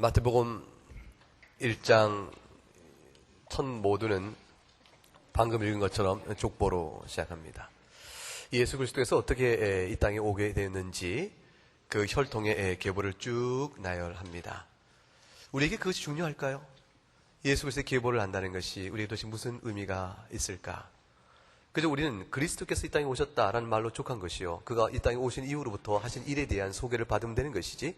마태복음 1장 첫 모두는 방금 읽은 것처럼 족보로 시작합니다. 예수 그리스도께서 어떻게 이 땅에 오게 되었는지 그 혈통의 계보를 쭉 나열합니다. 우리에게 그것이 중요할까요? 예수 그리스도의 계보를 안다는 것이 우리에게 도대체 무슨 의미가 있을까? 그래서 우리는 그리스도께서 이 땅에 오셨다라는 말로 족한 것이요. 그가 이 땅에 오신 이후로부터 하신 일에 대한 소개를 받으면 되는 것이지.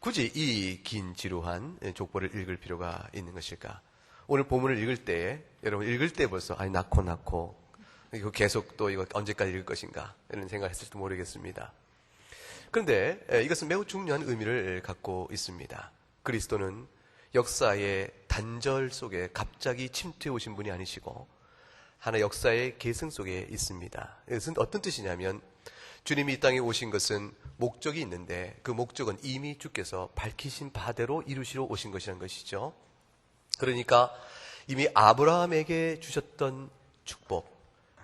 굳이 이 긴 지루한 족보를 읽을 필요가 있는 것일까? 오늘 본문을 읽을 때, 여러분 읽을 때 벌써, 아니, 낳고 낳고, 이거 계속 또 이거 언제까지 읽을 것인가? 이런 생각을 했을지도 모르겠습니다. 그런데 이것은 매우 중요한 의미를 갖고 있습니다. 그리스도는 역사의 단절 속에 갑자기 침투해 오신 분이 아니시고, 하나 역사의 계승 속에 있습니다. 이것은 어떤 뜻이냐면, 주님이 이 땅에 오신 것은 목적이 있는데 그 목적은 이미 주께서 밝히신 바대로 이루시러 오신 것이라는 것이죠. 그러니까 이미 아브라함에게 주셨던 축복,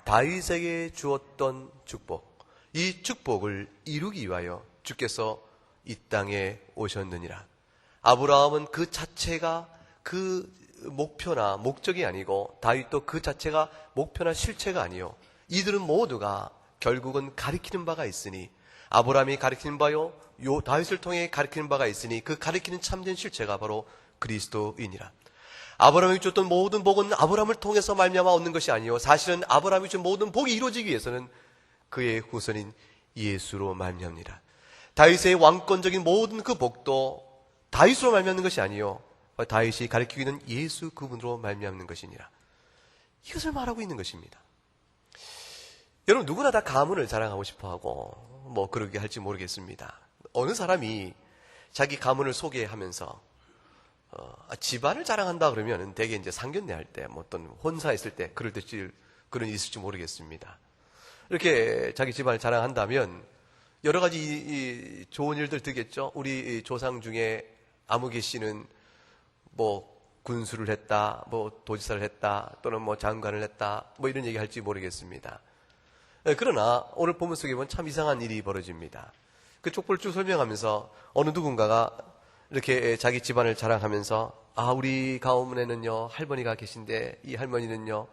다윗에게 주었던 축복, 이 축복을 이루기 위하여 주께서 이 땅에 오셨느니라. 아브라함은 그 자체가 그 목표나 목적이 아니고 다윗도 그 자체가 목표나 실체가 아니요. 이들은 모두가 결국은 가리키는 바가 있으니 아브라함이 가리키는 바요 요 다윗을 통해 가리키는 바가 있으니 그 가리키는 참된 실체가 바로 그리스도이니라. 아브라함이 줬던 모든 복은 아브라함을 통해서 말미암아 얻는 것이 아니요 사실은 아브라함이 준 모든 복이 이루어지기 위해서는 그의 후손인 예수로 말미암니라. 다윗의 왕권적인 모든 그 복도 다윗으로 말미암는 것이 아니요 다윗이 가리키고 있는 예수 그분으로 말미암는 것이니라. 이것을 말하고 있는 것입니다. 여러분 누구나 다 가문을 자랑하고 싶어하고 뭐 그러게 할지 모르겠습니다. 어느 사람이 자기 가문을 소개하면서 어, 집안을 자랑한다 그러면 대개 이제 상견례 할 때, 뭐 어떤 혼사했을 때 그럴 때 그런 일이 있을지 모르겠습니다. 이렇게 자기 집안을 자랑한다면 여러 가지 이, 이 좋은 일들 되겠죠. 우리 조상 중에 아무개 씨는 뭐 군수를 했다, 뭐 도지사를 했다, 또는 뭐 장관을 했다, 뭐 이런 얘기 할지 모르겠습니다. 예, 그러나 오늘 본문 속에 보면 참 이상한 일이 벌어집니다. 그 족보를 쭉 설명하면서 어느 누군가가 이렇게 자기 집안을 자랑하면서 아 우리 가문에는요 할머니가 계신데 이 할머니는요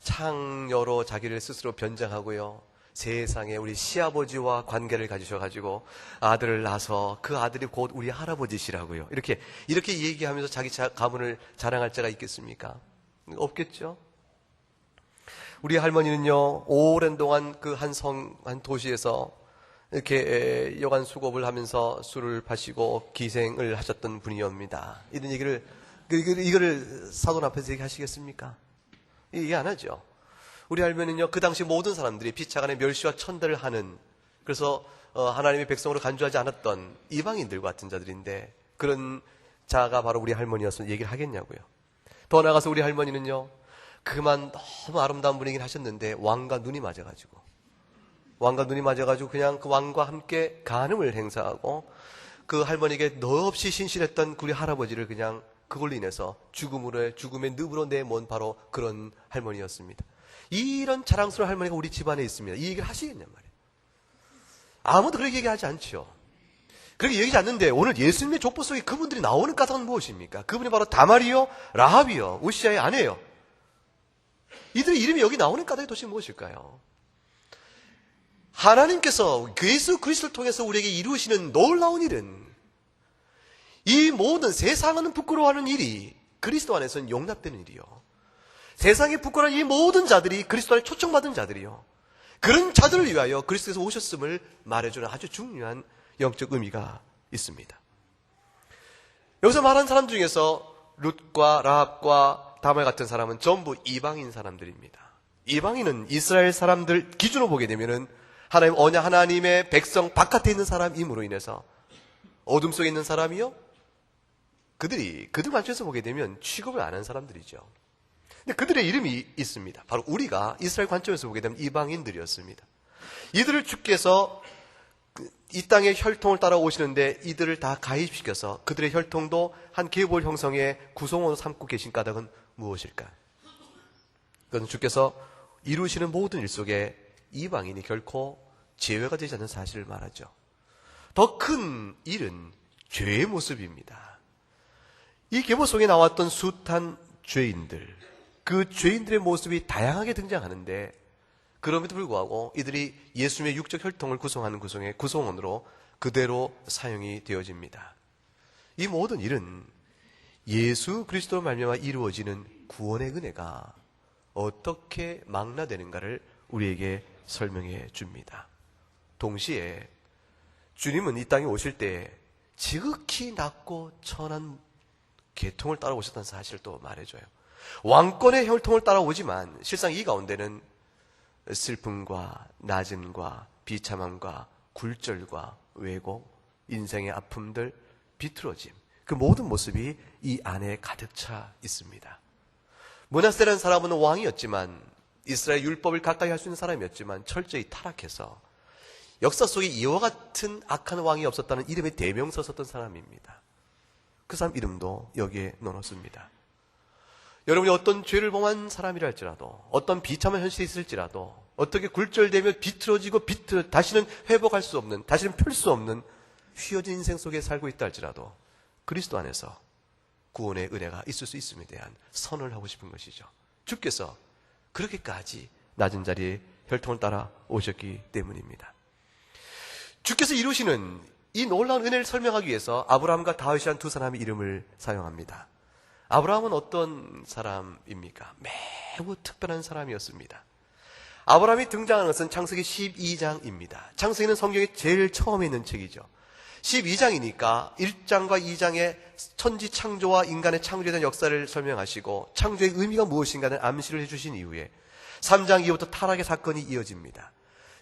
창녀로 자기를 스스로 변장하고요 세상에 우리 시아버지와 관계를 가지셔가지고 아들을 낳아서 그 아들이 곧 우리 할아버지시라고요 이렇게 이렇게 얘기하면서 자기 가문을 자랑할 자가 있겠습니까? 없겠죠. 우리 할머니는요, 오랜 동안 그 한 성, 한 도시에서 이렇게 여간 수급을 하면서 술을 파시고 기생을 하셨던 분이옵니다. 이런 얘기를, 그, 이거를 사돈 앞에서 얘기하시겠습니까? 얘기 안 하죠. 우리 할머니는요, 그 당시 모든 사람들이 피차간에 멸시와 천대를 하는, 그래서 어, 하나님의 백성으로 간주하지 않았던 이방인들 같은 자들인데, 그런 자가 바로 우리 할머니였으면 얘기를 하겠냐고요. 더 나아가서 우리 할머니는요, 그만 너무 아름다운 분이긴 하셨는데 왕과 눈이 맞아가지고 왕과 눈이 맞아가지고 그냥 그 왕과 함께 간음을 행사하고 그 할머니에게 너 없이 신실했던 우리 할아버지를 그냥 그걸로 인해서 죽음으로 죽음의 늪으로 내몬 바로 그런 할머니였습니다. 이런 자랑스러운 할머니가 우리 집안에 있습니다. 이 얘기를 하시겠냔 말이에요. 아무도 그렇게 얘기하지 않죠. 그렇게 얘기하지 않는데 오늘 예수님의 족보 속에 그분들이 나오는 까닭은 무엇입니까? 그분이 바로 다말이요, 라합이요, 우시아의 아내예요. 이들의 이름이 여기 나오는 까닭이 도대체 무엇일까요? 하나님께서 예수 그리스도를 통해서 우리에게 이루시는 놀라운 일은 이 모든 세상은 부끄러워하는 일이 그리스도 안에서는 용납되는 일이요. 세상에 부끄러운 이 모든 자들이 그리스도 안에 초청받은 자들이요. 그런 자들을 위하여 그리스도에서 오셨음을 말해주는 아주 중요한 영적 의미가 있습니다. 여기서 말한 사람 중에서 룻과 라합과 다말 같은 사람은 전부 이방인 사람들입니다. 이방인은 이스라엘 사람들 기준으로 보게 되면은 하나님 언약 하나님의 백성 바깥에 있는 사람임으로 인해서 어둠 속에 있는 사람이요. 그들이 그들 관점에서 보게 되면 취급을 안 한 사람들이죠. 근데 그들의 이름이 있습니다. 바로 우리가 이스라엘 관점에서 보게 되면 이방인들이었습니다. 이들을 주께서 이 땅의 혈통을 따라 오시는데 이들을 다 가입시켜서 그들의 혈통도 한 계볼 형성의 구성원으로 삼고 계신 까닭은 무엇일까? 그건 주께서 이루시는 모든 일 속에 이방인이 결코 제외가 되지 않는 사실을 말하죠. 더 큰 일은 죄의 모습입니다. 이 계보 속에 나왔던 숱한 죄인들, 그 죄인들의 모습이 다양하게 등장하는데 그럼에도 불구하고 이들이 예수님의 육적 혈통을 구성하는 구성의 구성원으로 그대로 사용이 되어집니다. 이 모든 일은 예수 그리스도로 말미암아 이루어지는 구원의 은혜가 어떻게 망라되는가를 우리에게 설명해 줍니다. 동시에 주님은 이 땅에 오실 때 지극히 낮고 천한 계통을 따라오셨다는 사실을 또 말해줘요. 왕권의 혈통을 따라오지만 실상 이 가운데는 슬픔과 낮음과 비참함과 굴절과 왜곡, 인생의 아픔들, 비틀어짐, 그 모든 모습이 이 안에 가득 차 있습니다. 문하세라는 사람은 왕이었지만 이스라엘 율법을 가까이 할 수 있는 사람이었지만 철저히 타락해서 역사 속에 이와 같은 악한 왕이 없었다는 이름의 대명서 썼던 사람입니다. 그 사람 이름도 여기에 넣어놓습니다. 여러분이 어떤 죄를 범한 사람이라 할지라도 어떤 비참한 현실이 있을지라도 어떻게 굴절되며 비틀어지고 비틀어 다시는 회복할 수 없는 다시는 펼 수 없는 휘어진 인생 속에 살고 있다 할지라도 그리스도 안에서 구원의 은혜가 있을 수 있음에 대한 선을 하고 싶은 것이죠. 주께서 그렇게까지 낮은 자리에 혈통을 따라 오셨기 때문입니다. 주께서 이루시는 이 놀라운 은혜를 설명하기 위해서 아브라함과 다윗이란 두 사람의 이름을 사용합니다. 아브라함은 어떤 사람입니까? 매우 특별한 사람이었습니다. 아브라함이 등장하는 것은 창세기 12장입니다. 창세기는 성경의 제일 처음에 있는 책이죠. 12장이니까 1장과 2장의 천지 창조와 인간의 창조에 대한 역사를 설명하시고 창조의 의미가 무엇인가를 암시를 해주신 이후에 3장 이후부터 타락의 사건이 이어집니다.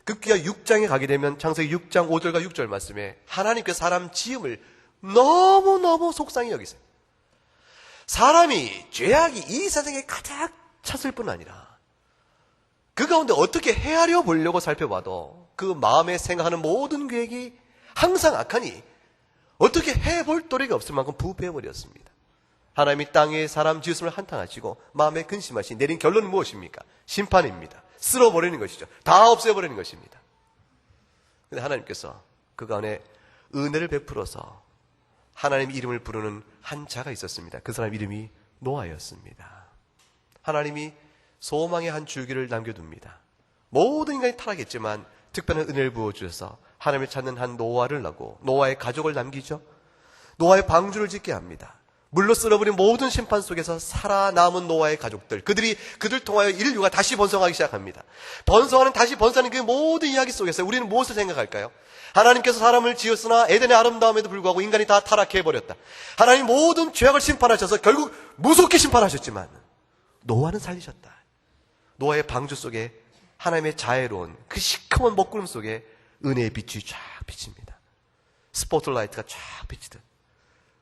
급기야 6장에 가게 되면 창세기 6장 5절과 6절 말씀에 하나님께 사람 지음을 너무너무 속상히 여기세요. 사람이 죄악이 이 세상에 가득 찼을 뿐 아니라 그 가운데 어떻게 헤아려 보려고 살펴봐도 그 마음에 생각하는 모든 계획이 항상 악하니 어떻게 해볼 도리가 없을 만큼 부패해버렸습니다. 하나님이 땅에 사람 지으심을 한탄하시고 마음에 근심하시 내린 결론은 무엇입니까? 심판입니다. 쓸어버리는 것이죠. 다 없애버리는 것입니다. 근데 하나님께서 그 가운데 은혜를 베풀어서 하나님 이름을 부르는 한 자가 있었습니다. 그 사람 이름이 노아였습니다. 하나님이 소망의 한 줄기를 남겨둡니다. 모든 인간이 타락했지만 특별한 은혜를 부어주셔서 하나님을 찾는 한 노아를 낳고 노아의 가족을 남기죠. 노아의 방주를 짓게 합니다. 물로 쓸어버린 모든 심판 속에서 살아남은 노아의 가족들, 그들이 그들 통하여 인류가 다시 번성하기 시작합니다. 번성하는 다시 번성하는 그 모든 이야기 속에서 우리는 무엇을 생각할까요? 하나님께서 사람을 지었으나 에덴의 아름다움에도 불구하고 인간이 다 타락해 버렸다. 하나님 모든 죄악을 심판하셔서 결국 무섭게 심판하셨지만 노아는 살리셨다. 노아의 방주 속에 하나님의 자애로운 그 시커먼 먹구름 속에 은혜의 빛이 쫙 비칩니다. 스포트라이트가 쫙 비치듯.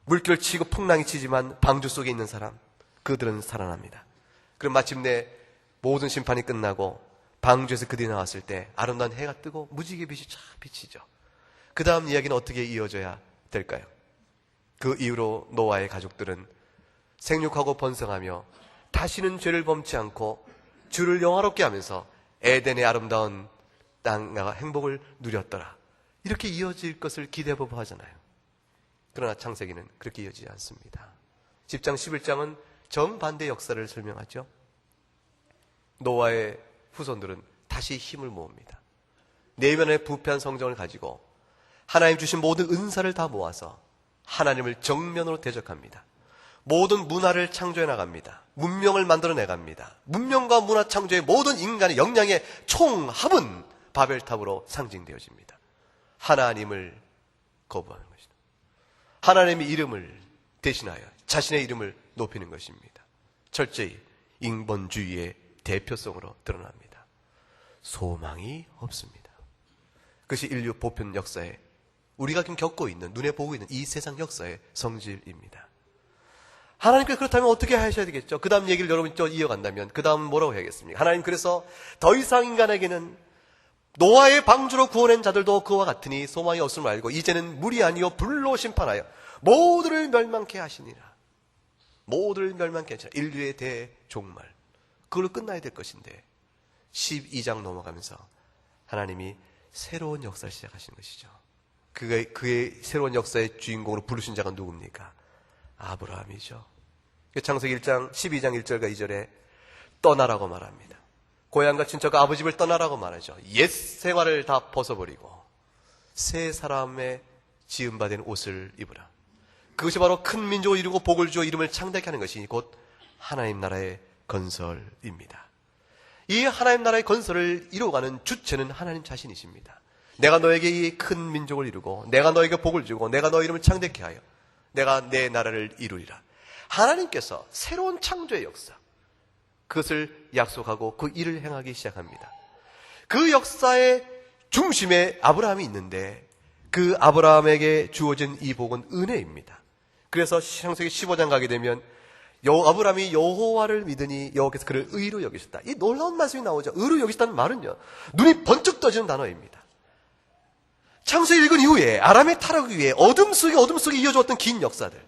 물결 치고 풍랑이 치지만 방주 속에 있는 사람, 그들은 살아납니다. 그럼 마침내 모든 심판이 끝나고 방주에서 그들이 나왔을 때 아름다운 해가 뜨고 무지개 빛이 쫙 비치죠. 그 다음 이야기는 어떻게 이어져야 될까요? 그 이후로 노아의 가족들은 생육하고 번성하며 다시는 죄를 범치 않고 주를 영화롭게 하면서 에덴의 아름다운 땅과 행복을 누렸더라. 이렇게 이어질 것을 기대해보고 하잖아요. 그러나 창세기는 그렇게 이어지지 않습니다. 10장 11장은 정반대 역사를 설명하죠. 노아의 후손들은 다시 힘을 모읍니다. 내면의 부패한 성정을 가지고 하나님 주신 모든 은사를 다 모아서 하나님을 정면으로 대적합니다. 모든 문화를 창조해 나갑니다. 문명을 만들어 내갑니다. 문명과 문화 창조의 모든 인간의 역량의 총합은 바벨탑으로 상징되어집니다. 하나님을 거부하는 것이다. 하나님의 이름을 대신하여 자신의 이름을 높이는 것입니다. 철저히 인본주의의 대표성으로 드러납니다. 소망이 없습니다. 그것이 인류 보편 역사에 우리가 지금 겪고 있는 눈에 보고 있는 이 세상 역사의 성질입니다. 하나님께서 그렇다면 어떻게 하셔야 되겠죠? 그 다음 얘기를 여러분이 또 이어간다면 그 다음 뭐라고 해야겠습니까? 하나님 그래서 더 이상 인간에게는 노아의 방주로 구원한 자들도 그와 같으니 소망이 없음을 알고 이제는 물이 아니요 불로 심판하여 모두를 멸망케 하시니라. 모두를 멸망케 하시니라. 인류의 대종말. 그걸로 끝나야 될 것인데 12장 넘어가면서 하나님이 새로운 역사를 시작하시는 것이죠. 그의, 그의 새로운 역사의 주인공으로 부르신 자가 누굽니까? 아브라함이죠. 창세기 1장 12장 1절과 2절에 떠나라고 말합니다. 고향과 친척과 아버지 집을 떠나라고 말하죠. 옛 생활을 다 벗어버리고 새 사람의 지음받은 옷을 입으라. 그것이 바로 큰 민족을 이루고 복을 주어 이름을 창대케 하는 것이 곧 하나님 나라의 건설입니다. 이 하나님 나라의 건설을 이루어가는 주체는 하나님 자신이십니다. 내가 너에게 이 큰 민족을 이루고 내가 너에게 복을 주고 내가 너 이름을 창대케 하여 내가 내 나라를 이루리라. 하나님께서 새로운 창조의 역사 그것을 약속하고 그 일을 행하기 시작합니다. 그 역사의 중심에 아브라함이 있는데 그 아브라함에게 주어진 이 복은 은혜입니다. 그래서 창세기 15장 가게 되면 여, 아브라함이 여호와를 믿으니 여호와께서 그를 의로 여기셨다. 이 놀라운 말씀이 나오죠. 의로 여기셨다는 말은요. 눈이 번쩍 떠지는 단어입니다. 창세기 읽은 이후에 아람의 타락 위에 어둠 속에 어둠 속에 이어졌던 긴 역사들.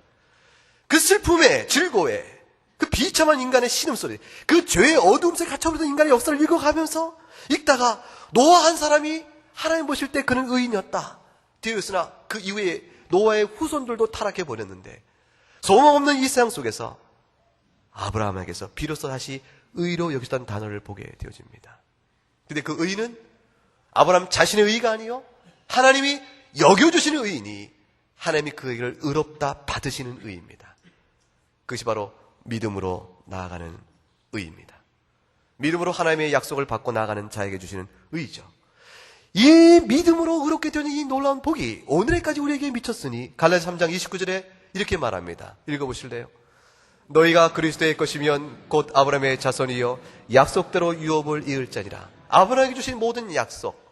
그 슬픔에 즐거워에 그 비참한 인간의 신음소리, 그 죄의 어둠 속에 갇혀버린 인간의 역사를 읽어가면서 읽다가 노아 한 사람이 하나님 보실 때 그는 의인이었다. 되었으나 그 이후에 노아의 후손들도 타락해 버렸는데 소망 없는 이 세상 속에서 아브라함에게서 비로소 다시 의로 여기셨다는 단어를 보게 되어집니다. 근데 그 의는 아브라함 자신의 의가 아니요 하나님이 여겨주시는 의인이 하나님이 그에게를 의롭다 받으시는 의입니다. 그것이 바로 믿음으로 나아가는 의입니다. 믿음으로 하나님의 약속을 받고 나아가는 자에게 주시는 의죠. 이 믿음으로 의롭게 되는 이 놀라운 복이 오늘에까지 우리에게 미쳤으니 갈라디아 3장 29절에 이렇게 말합니다. 읽어보실래요? 너희가 그리스도의 것이면 곧 아브라함의 자손이여 약속대로 유업을 이을 자니라. 아브라함에게 주신 모든 약속,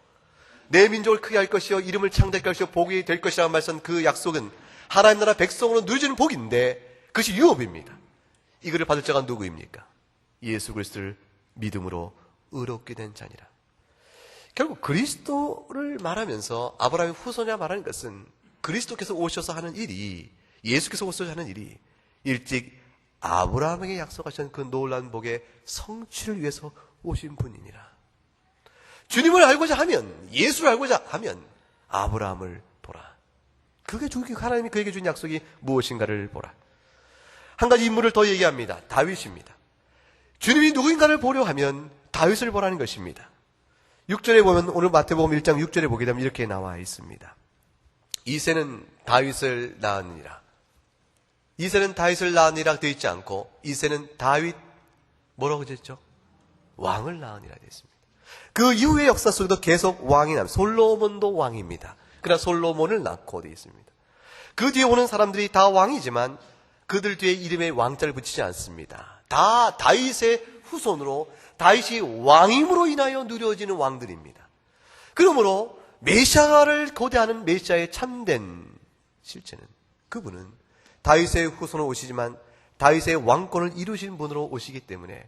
내 민족을 크게 할 것이요 이름을 창대할 것이요 복이 될 것이라는 말씀 그 약속은 하나님 나라 백성으로 누려지는 복인데 그것이 유업입니다. 이거를 받을 자가 누구입니까? 예수 그리스도를 믿음으로 의롭게 된 자니라. 결국 그리스도를 말하면서 아브라함의 후손이라 말하는 것은 그리스도께서 오셔서 하는 일이 예수께서 오셔서 하는 일이 일찍 아브라함에게 약속하신 그 놀라운 복의 성취를 위해서 오신 분이니라. 주님을 알고자 하면 예수를 알고자 하면 아브라함을 보라. 그게 주 하나님이 그에게 준 약속이 무엇인가를 보라. 한 가지 인물을 더 얘기합니다. 다윗입니다. 주님이 누구인가를 보려 하면 다윗을 보라는 것입니다. 6절에 보면 오늘 마태복음 1장 6절에 보게 되면 이렇게 나와 있습니다. 이세는 다윗을 낳으니라. 이세는 다윗을 낳으니라 되어 있지 않고 이세는 다윗 뭐라고 되었죠? 왕을 낳으니라 되어 있습니다. 그 이후의 역사 속에도 계속 왕이 남 솔로몬도 왕입니다. 그러나 솔로몬을 낳고 되어 있습니다. 그 뒤에 오는 사람들이 다 왕이지만 그들 뒤에 이름에 왕자를 붙이지 않습니다. 다 다윗의 후손으로 다윗이 왕임으로 인하여 누려지는 왕들입니다. 그러므로 메시아를 고대하는 메시아의 참된 실체는 그분은 다윗의 후손으로 오시지만 다윗의 왕권을 이루신 분으로 오시기 때문에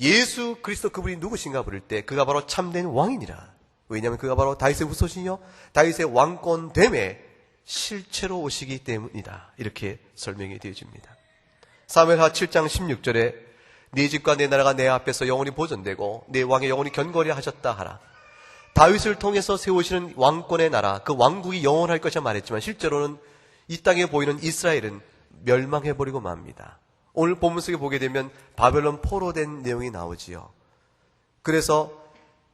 예수 그리스도 그분이 누구신가 부를 때 그가 바로 참된 왕이니라. 왜냐하면 그가 바로 다윗의 후손이요 다윗의 왕권 됨에 실체로 오시기 때문이다. 이렇게 설명이 되어집니다. 사무엘하 7장 16절에 네 집과 내 나라가 내 앞에서 영원히 보존되고 내 왕의 영원히 견고리 하셨다 하라. 다윗을 통해서 세우시는 왕권의 나라, 그 왕국이 영원할 것이라 말했지만 실제로는 이 땅에 보이는 이스라엘은 멸망해버리고 맙니다. 오늘 본문 속에 보게 되면 바벨론 포로 된 내용이 나오지요. 그래서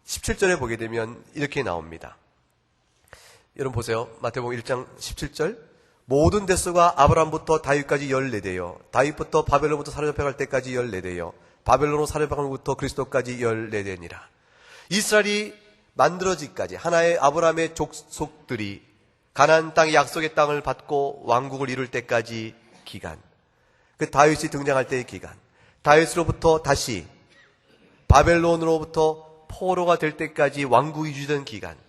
17절에 보게 되면 이렇게 나옵니다. 여러분 보세요. 마태복음 1장 17절. 모든 대수가 아브라함부터 다윗까지 14대요. 다윗부터 바벨론부터 사로잡혀갈 때까지 14대요. 바벨론으로 사로잡혀갈부터 그리스도까지 14대니라. 이스라엘이 만들어지기까지 하나의 아브라함의 족속들이 가나안 땅의 약속의 땅을 받고 왕국을 이룰 때까지 기간. 그 다윗이 등장할 때의 기간. 다윗으로부터 다시 바벨론으로부터 포로가 될 때까지 왕국이 유지된 기간.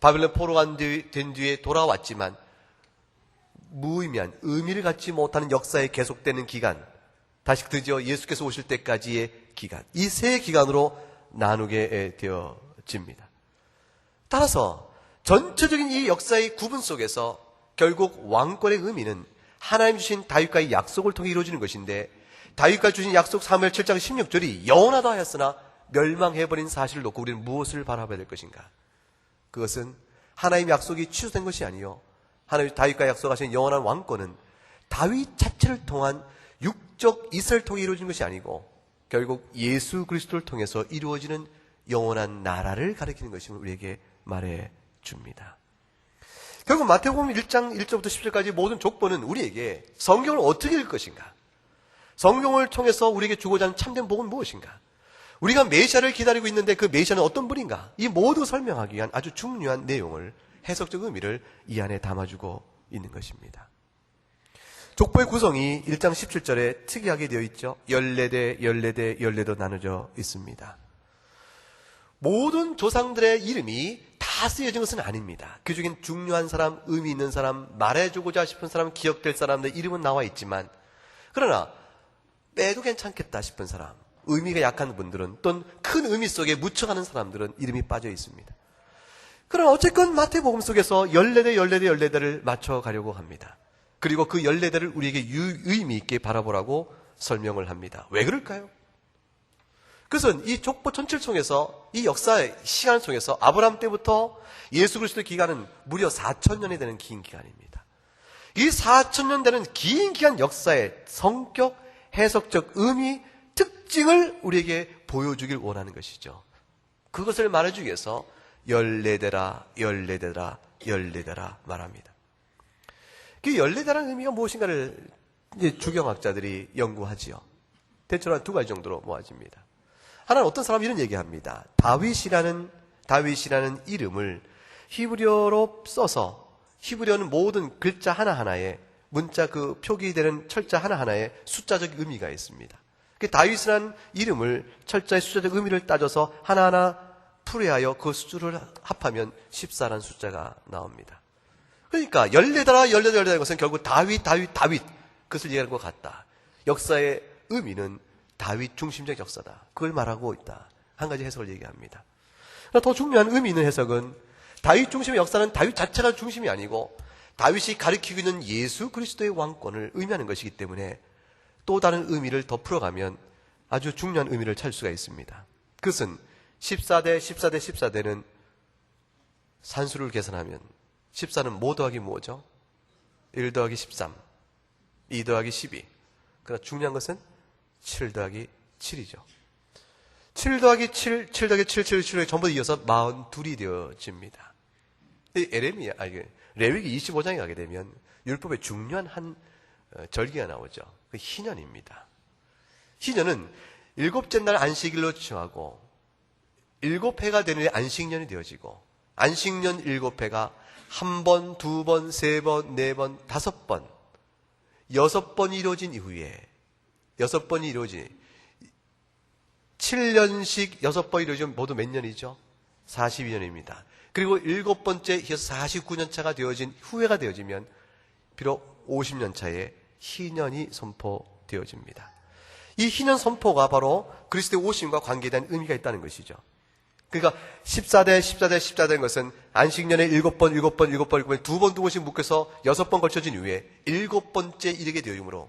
바벨론 포로가 된 뒤에 돌아왔지만 무의미한 의미를 갖지 못하는 역사에 계속되는 기간, 다시 드디어 예수께서 오실 때까지의 기간, 이 세 기간으로 나누게 되어집니다. 따라서 전체적인 이 역사의 구분 속에서 결국 왕권의 의미는 하나님 주신 다윗과의 약속을 통해 이루어지는 것인데 다윗과 주신 약속 3무 7장 16절이 영원하다 하였으나 멸망해버린 사실을 놓고 우리는 무엇을 바라봐야 될 것인가? 그것은 하나님의 약속이 취소된 것이 아니요. 하나님 다윗과 약속하신 영원한 왕권은 다윗 자체로 피를 통한 육적 이슬을 통해 이루어진 것이 아니고 결국 예수 그리스도를 통해서 이루어지는 영원한 나라를 가리키는 것임을 우리에게 말해 줍니다. 결국 마태복음 1장 1절부터 10절까지 모든 족보는 우리에게 성경을 어떻게 읽을 것인가? 성경을 통해서 우리에게 주고자 하는 참된 복은 무엇인가? 우리가 메시아를 기다리고 있는데 그 메시아는 어떤 분인가? 이 모두 설명하기 위한 아주 중요한 내용을 해석적 의미를 이 안에 담아주고 있는 것입니다. 족보의 구성이 1장 17절에 특이하게 되어 있죠. 14대, 14대, 14도 나눠져 있습니다. 모든 조상들의 이름이 다 쓰여진 것은 아닙니다. 그 중엔 중요한 사람, 의미 있는 사람, 말해주고자 싶은 사람, 기억될 사람들 이름은 나와 있지만, 그러나 빼도 괜찮겠다 싶은 사람, 의미가 약한 분들은 또는 큰 의미 속에 묻혀가는 사람들은 이름이 빠져 있습니다. 그러나 어쨌건 마태복음 속에서 14대, 14대, 14대를 맞춰가려고 합니다. 그리고 그 14대를 우리에게 유의미 있게 바라보라고 설명을 합니다. 왜 그럴까요? 그것은 이 족보 통해서 이 역사의 시간을 통해서 아브라함 때부터 예수 그리스도의 기간은 무려 4천 년이 되는 긴 기간입니다. 이 4천 년 되는 긴 기간 역사의 성격, 해석적 의미, 특징을 우리에게 보여주길 원하는 것이죠. 그것을 말해주기 위해서 14대라, 14대라, 14대라 말합니다. 그 14대라는 의미가 무엇인가를 이제 주경학자들이 연구하지요. 대체로 한 두 가지 정도로 모아집니다. 하나는 어떤 사람이 이런 얘기합니다. 다윗이라는 다윗이라는 이름을 히브리어로 써서 히브리어는 모든 글자 하나하나에 문자 그 표기되는 철자 하나하나에 숫자적 의미가 있습니다. 그 다윗이라는 이름을 철자의 숫자적 의미를 따져서 하나하나 풀이하여 그 수를 합하면 14라는 숫자가 나옵니다. 그러니까 14라 14, 14라는 것은 결국 다윗, 다윗, 다윗 그것을 얘기하는 것 같다. 역사의 의미는 다윗 중심적 역사다. 그걸 말하고 있다. 한 가지 해석을 얘기합니다. 더 중요한 의미 있는 해석은 다윗 중심의 역사는 다윗 자체가 중심이 아니고 다윗이 가리키고 있는 예수 그리스도의 왕권을 의미하는 것이기 때문에 또 다른 의미를 더 풀어가면 아주 중요한 의미를 찾을 수가 있습니다. 그것은 14대, 14대, 14대는 산수를 계산하면 14는 뭐 더하기 뭐죠? 1 더하기 13, 2 더하기 12. 그러나 중요한 것은 7 더하기 7이죠. 7 더하기 7, 7 더하기 7, 7, 7에 전부 이어서 42이 되어집니다. 이 에레미야, 아니, 레위기 25장에 가게 되면 율법의 중요한 한 어, 절기가 나오죠. 그 희년입니다. 희년은 일곱째 날 안식일로 정하고 일곱 해가 되는 안식년이 되어지고 안식년 일곱 해가 한 번, 두 번, 세 번, 네 번, 다섯 번, 여섯 번이 이루어진 이후에 여섯 번이 이루어진 7년씩 여섯 번이 이루어지면 모두 몇 년이죠? 42년입니다. 그리고 일곱 번째 이어서 49년 차가 되어진 후회가 되어지면 비록 50년 차에 희년이 선포되어집니다. 이 희년 선포가 바로 그리스도의 오심과 관계된 의미가 있다는 것이죠. 그러니까 14대, 14대, 14대인 것은 안식년에 7번, 7번, 7번, 7번, 두 번, 두 번씩 묶여서 여섯 번 걸쳐진 이후에 일곱 번째 이르게 되어이므로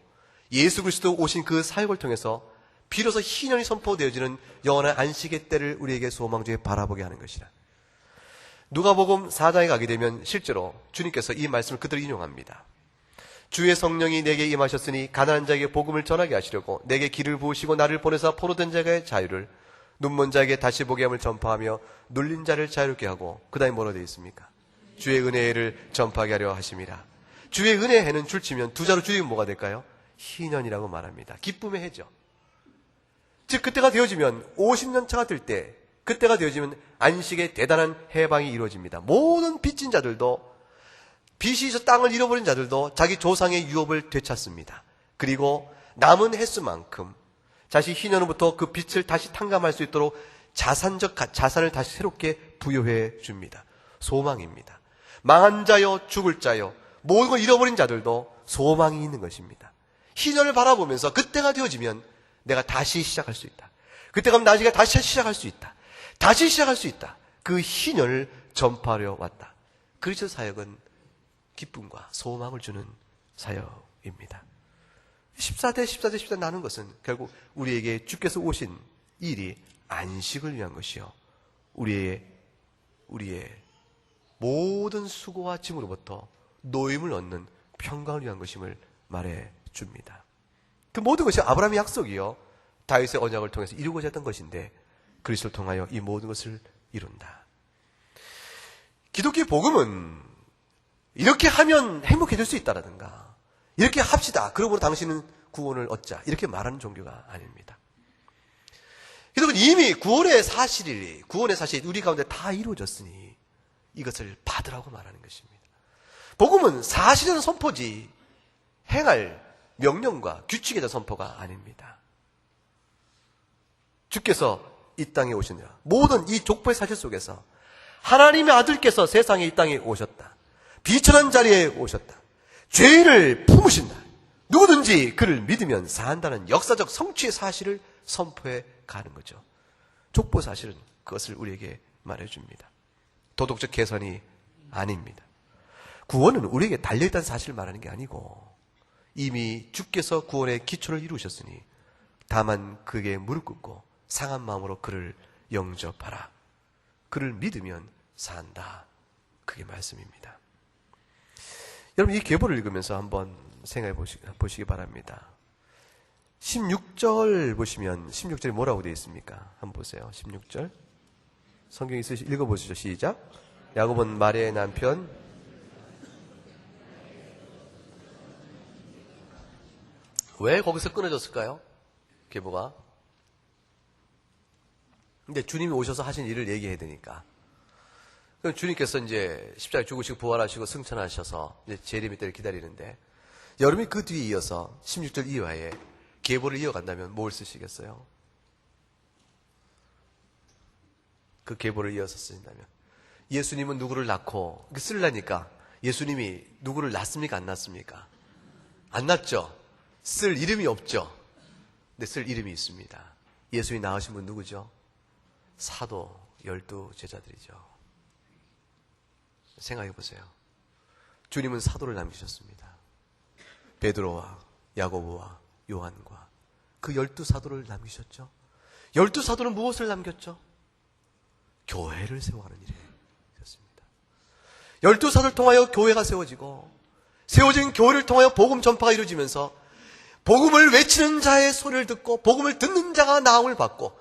예수 그리스도 오신 그 사역을 통해서 비로소 희년이 선포되어지는 영원한 안식의 때를 우리에게 소망 중에 바라보게 하는 것이다. 누가복음 4장에 가게 되면 실제로 주님께서 이 말씀을 그대로 인용합니다. 주의 성령이 내게 임하셨으니 가난한 자에게 복음을 전하게 하시려고 내게 길을 부으시고 나를 보내사 포로된 자의 자유를 눈먼 자에게 다시 보게 함을 전파하며 눌린 자를 자유롭게 하고 그 다음에 뭐라 되어 있습니까? 주의 은혜를 전파하게 하려 하심이라. 주의 은혜 해는 줄치면 두 자로 줄이면 뭐가 될까요? 희년이라고 말합니다. 기쁨의 해죠. 즉 그때가 되어지면 50년 차가 될 때 그때가 되어지면 안식의 대단한 해방이 이루어집니다. 모든 빚진 자들도 빚이 저 땅을 잃어버린 자들도 자기 조상의 유업을 되찾습니다. 그리고 남은 횟수만큼 자신 희년으로부터 그 빚을 다시 탕감할 수 있도록 자산적 자산을 다시 새롭게 부여해 줍니다. 소망입니다. 망한 자여 죽을 자여 모든 걸 잃어버린 자들도 소망이 있는 것입니다. 희년을 바라보면서 그때가 되어지면 내가 다시 시작할 수 있다. 그때 가면 나중에 다시 시작할 수 있다. 다시 시작할 수 있다. 그 희년을 전파하려 왔다. 그리스도 사역은 기쁨과 소망을 주는 사역입니다. 14대, 14대, 14대 나는 것은 결국 우리에게 주께서 오신 일이 안식을 위한 것이요. 우리의, 우리의 모든 수고와 짐으로부터 노임을 얻는 평강을 위한 것임을 말해 줍니다. 그 모든 것이 아브라함의 약속이요. 다윗의 언약을 통해서 이루고자 했던 것인데 그리스도를 통하여 이 모든 것을 이룬다. 기독교의 복음은 이렇게 하면 행복해질 수 있다라든가 이렇게 합시다. 그러므로 당신은 구원을 얻자. 이렇게 말하는 종교가 아닙니다. 기독은 이미 구원의 사실이 구원의 사실이 우리 가운데 다 이루어졌으니 이것을 받으라고 말하는 것입니다. 복음은 사실은 선포지 행할 명령과 규칙에 대한 선포가 아닙니다. 주께서 이 땅에 오시느라 모든 이 족보의 사실 속에서 하나님의 아들께서 세상에 이 땅에 오셨다. 비천한 자리에 오셨다. 죄를 품으신다. 누구든지 그를 믿으면 사한다는 역사적 성취의 사실을 선포해 가는 거죠. 족보 사실은 그것을 우리에게 말해줍니다. 도덕적 개선이 아닙니다. 구원은 우리에게 달려있다는 사실을 말하는 게 아니고 이미 주께서 구원의 기초를 이루셨으니 다만 그에게 무릎 꿇고 상한 마음으로 그를 영접하라. 그를 믿으면 산다. 그게 말씀입니다. 여러분 이 계보를 읽으면서 한번 생각해 보시, 보시기 바랍니다. 16절 보시면 16절에 뭐라고 되어 있습니까? 한번 보세요. 16절. 성경 있으시 읽어 보시죠. 시작. 야곱은 마리아의 남편 왜 거기서 끊어졌을까요? 계보가. 근데 주님이 오셔서 하신 일을 얘기해야 되니까. 그럼 주님께서 이제 십자가 죽으시고 부활하시고 승천하셔서 이제 재림의 때를 기다리는데 여름이 그 뒤에 이어서 16절 이하에 계보를 이어간다면 뭘 쓰시겠어요? 그 계보를 이어서 쓰신다면 예수님은 누구를 낳고 쓰려니까 예수님이 누구를 낳습니까 안 낳습니까? 안 낳죠. 쓸 이름이 없죠. 근데 쓸 이름이 있습니다. 예수님이 낳으신 분 누구죠? 사도 열두 제자들이죠. 생각해 보세요. 주님은 사도를 남기셨습니다. 베드로와 야고보와 요한과 그 열두 사도를 남기셨죠. 열두 사도는 무엇을 남겼죠? 교회를 세워가는 일이었습니다. 열두 사도를 통하여 교회가 세워지고 세워진 교회를 통하여 복음 전파가 이루어지면서 복음을 외치는 자의 소리를 듣고 복음을 듣는 자가 나음을 받고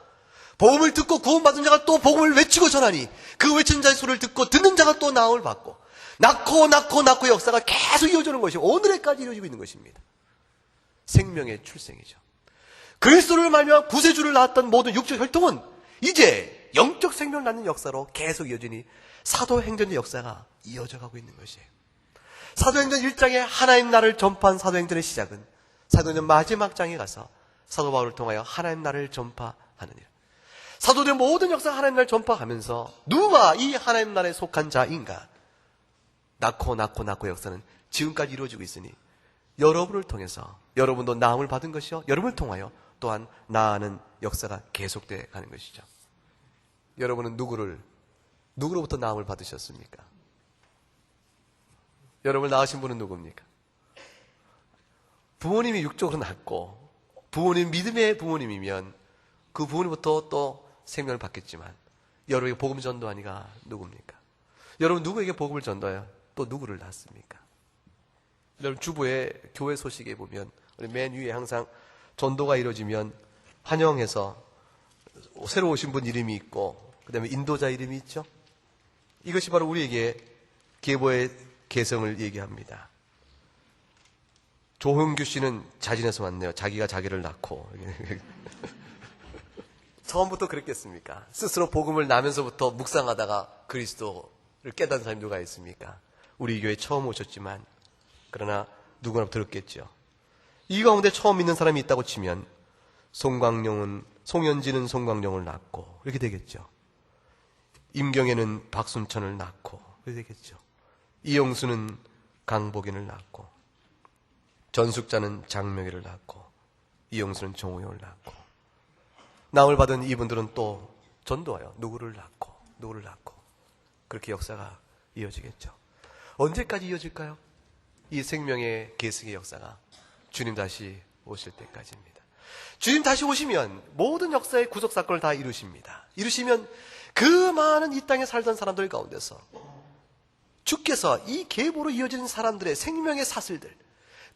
복음을 듣고 구원받은 자가 또 복음을 외치고 전하니 그 외치는 자의 소리를 듣고 듣는 자가 또 나음을 받고 낳고 낳고 낳고 역사가 계속 이어지는 것이 오늘에까지 이루어지고 있는 것입니다. 생명의 출생이죠. 그리스도를 말며 구세주를 낳았던 모든 육적 혈통은 이제 영적 생명을 낳는 역사로 계속 이어지니 사도행전의 역사가 이어져 가고 있는 것이에요. 사도행전 1장에 하나님 나를 전파한 사도행전의 시작은 사도행전 마지막 장에 가서 사도 바울을 통하여 하나님 나를 전파하는 일. 사도된 모든 역사 하나님 나를 전파하면서 누가 이 하나님 나라에 속한 자인가? 낳고 낳고 낳고 역사는 지금까지 이루어지고 있으니 여러분을 통해서 여러분도 나음을 받은 것이요. 여러분을 통하여 또한 나아는 역사가 계속돼 가는 것이죠. 여러분은 누구를 누구로부터 나음을 받으셨습니까? 여러분을 낳으신 분은 누굽니까? 부모님이 육적으로 낳고 부모님 믿음의 부모님이면 그 부모님부터 또 생명을 받겠지만 여러분에게 복음 전도하니가 누굽니까? 여러분 누구에게 복음을 전도해요? 또 누구를 낳습니까? 여러분 주부의 교회 소식에 보면 우리 맨 위에 항상 전도가 이루어지면 환영해서 새로 오신 분 이름이 있고 그다음에 인도자 이름이 있죠. 이것이 바로 우리에게 계보의 개성을 얘기합니다. 조흥규 씨는 자진해서 왔네요. 자기가 자기를 낳고. 처음부터 그랬겠습니까? 스스로 복음을 나면서부터 묵상하다가 그리스도를 깨닫는 사람이 누가 있습니까? 우리 교회 처음 오셨지만, 그러나 누구나 들었겠죠. 이 가운데 처음 믿는 사람이 있다고 치면, 송광룡은, 송현진은 송광룡을 낳고, 이렇게 되겠죠. 임경애는 박순천을 낳고, 이렇게 되겠죠. 이영수는 강복인을 낳고, 전숙자는 장명희를 낳고, 이영수는 정우영을 낳고, 나을 받은 이분들은 또 전도하여 누구를 낳고, 누구를 낳고, 그렇게 역사가 이어지겠죠. 언제까지 이어질까요? 이 생명의 계승의 역사가 주님 다시 오실 때까지입니다. 주님 다시 오시면 모든 역사의 구속 사건을 다 이루십니다. 이루시면 그 많은 이 땅에 살던 사람들 가운데서 주께서 이 계보로 이어지는 사람들의 생명의 사슬들,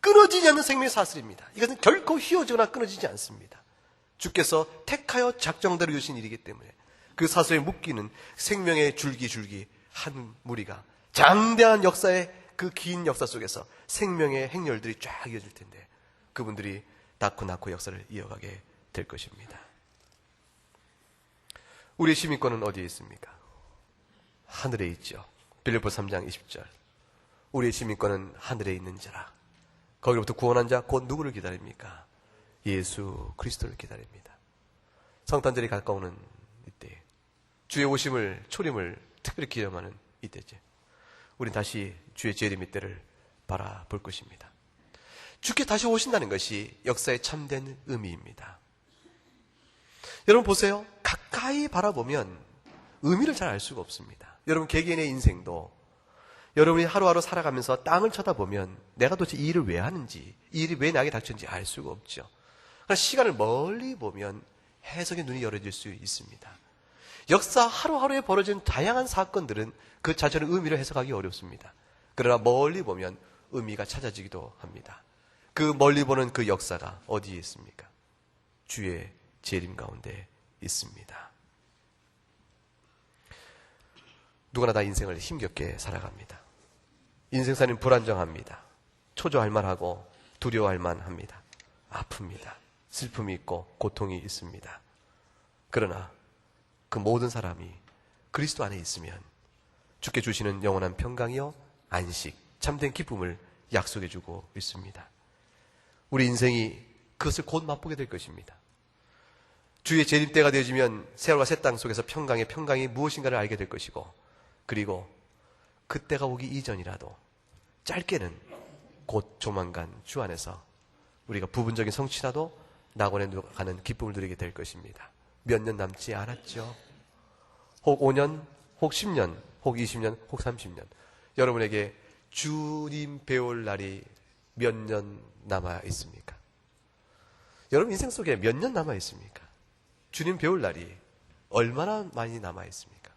끊어지지 않는 생명의 사슬입니다. 이것은 결코 휘어지거나 끊어지지 않습니다. 주께서 택하여 작정대로 주신 일이기 때문에 그 사슬에 묶이는 생명의 줄기 줄기 한 무리가 장대한 역사의 그 긴 역사 속에서 생명의 행렬들이 쫙 이어질 텐데 그분들이 낳고 낳고 역사를 이어가게 될 것입니다. 우리의 시민권은 어디에 있습니까? 하늘에 있죠. 빌립보 3장 20절. 우리의 시민권은 하늘에 있는지라. 거기로부터 구원한 자 곧 누구를 기다립니까? 예수 그리스도를 기다립니다. 성탄절이 가까우는 이때 주의 오심을 초림을 특별히 기념하는 이때죠. 우린 다시 주의 재림 이때를 바라볼 것입니다. 주께 다시 오신다는 것이 역사의 참된 의미입니다. 여러분 보세요. 가까이 바라보면 의미를 잘 알 수가 없습니다. 여러분 개개인의 인생도 여러분이 하루하루 살아가면서 땅을 쳐다보면 내가 도대체 이 일을 왜 하는지, 이 일이 왜 나에게 닥쳤는지 알 수가 없죠. 그러나 시간을 멀리 보면 해석의 눈이 열어질 수 있습니다. 역사 하루하루에 벌어진 다양한 사건들은 그 자체의 의미를 해석하기 어렵습니다. 그러나 멀리 보면 의미가 찾아지기도 합니다. 그 멀리 보는 그 역사가 어디에 있습니까? 주의 재림 가운데 있습니다. 누구나 다 인생을 힘겹게 살아갑니다. 인생사는 불안정합니다. 초조할 만하고 두려워할 만합니다. 아픕니다. 슬픔이 있고 고통이 있습니다. 그러나 그 모든 사람이 그리스도 안에 있으면 주께 주시는 영원한 평강이요 안식, 참된 기쁨을 약속해 주고 있습니다. 우리 인생이 그것을 곧 맛보게 될 것입니다. 주의 재림 때가 되어지면 세월과 새 땅 속에서 평강의 평강이 무엇인가를 알게 될 것이고 그리고 그때가 오기 이전이라도 짧게는 곧 조만간 주 안에서 우리가 부분적인 성취라도 낙원에 가는 기쁨을 누리게 될 것입니다. 몇 년 남지 않았죠. 혹 5년, 혹 10년, 혹 20년, 혹 30년. 여러분에게 주님 배울 날이 몇 년 남아 있습니까? 여러분 인생 속에 몇 년 남아 있습니까? 주님 배울 날이 얼마나 많이 남아 있습니까?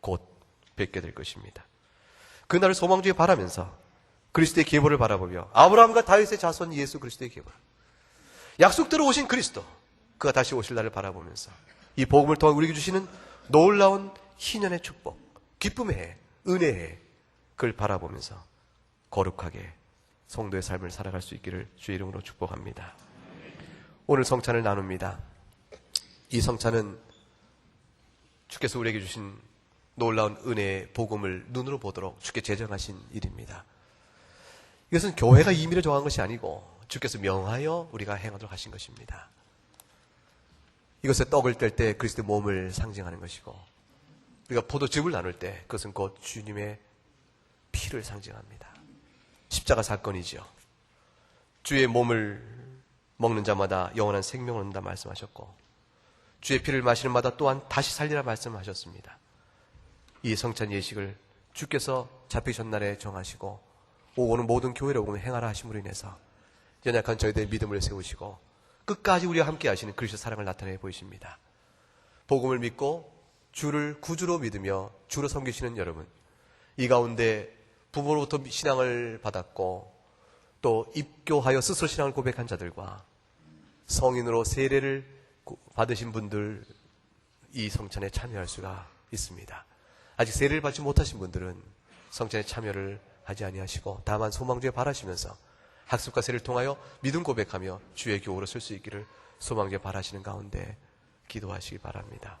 곧 뵙게 될 것입니다. 그날을 소망주에 바라면서 그리스도의 계보를 바라보며 아브라함과 다윗의 자손 예수 그리스도의 계보 약속대로 오신 그리스도 그가 다시 오실 날을 바라보면서 이 복음을 통해 우리에게 주시는 놀라운 희년의 축복, 기쁨의 해, 은혜의 해, 그걸 바라보면서 거룩하게 성도의 삶을 살아갈 수 있기를 주의 이름으로 축복합니다. 오늘 성찬을 나눕니다. 이 성찬은 주께서 우리에게 주신 놀라운 은혜의 복음을 눈으로 보도록 주께 제정하신 일입니다. 이것은 교회가 임의로 정한 것이 아니고 주께서 명하여 우리가 행하도록 하신 것입니다. 이것에 떡을 뗄 때 그리스도의 몸을 상징하는 것이고 우리가 포도즙을 나눌 때 그것은 곧 주님의 피를 상징합니다. 십자가 사건이죠. 주의 몸을 먹는 자마다 영원한 생명을 얻는다 말씀하셨고 주의 피를 마시는 마다 또한 다시 살리라 말씀하셨습니다. 이 성찬 예식을 주께서 잡히신 날에 정하시고 오고는 모든 교회를 오고 행하라 하심으로 인해서 연약한 저희들의 믿음을 세우시고 끝까지 우리와 함께 하시는 그리스도 사랑을 나타내 보이십니다. 복음을 믿고 주를 구주로 믿으며 주로 섬기시는 여러분, 이 가운데 부모로부터 신앙을 받았고 또 입교하여 스스로 신앙을 고백한 자들과 성인으로 세례를 받으신 분들 이 성찬에 참여할 수가 있습니다. 아직 세례를 받지 못하신 분들은 성찬에 참여를 하지 아니하시고 다만 소망주에 바라시면서 학습과 세를 통하여 믿음 고백하며 주의 교우로 쓸수 있기를 소망주에 바라시는 가운데 기도하시기 바랍니다.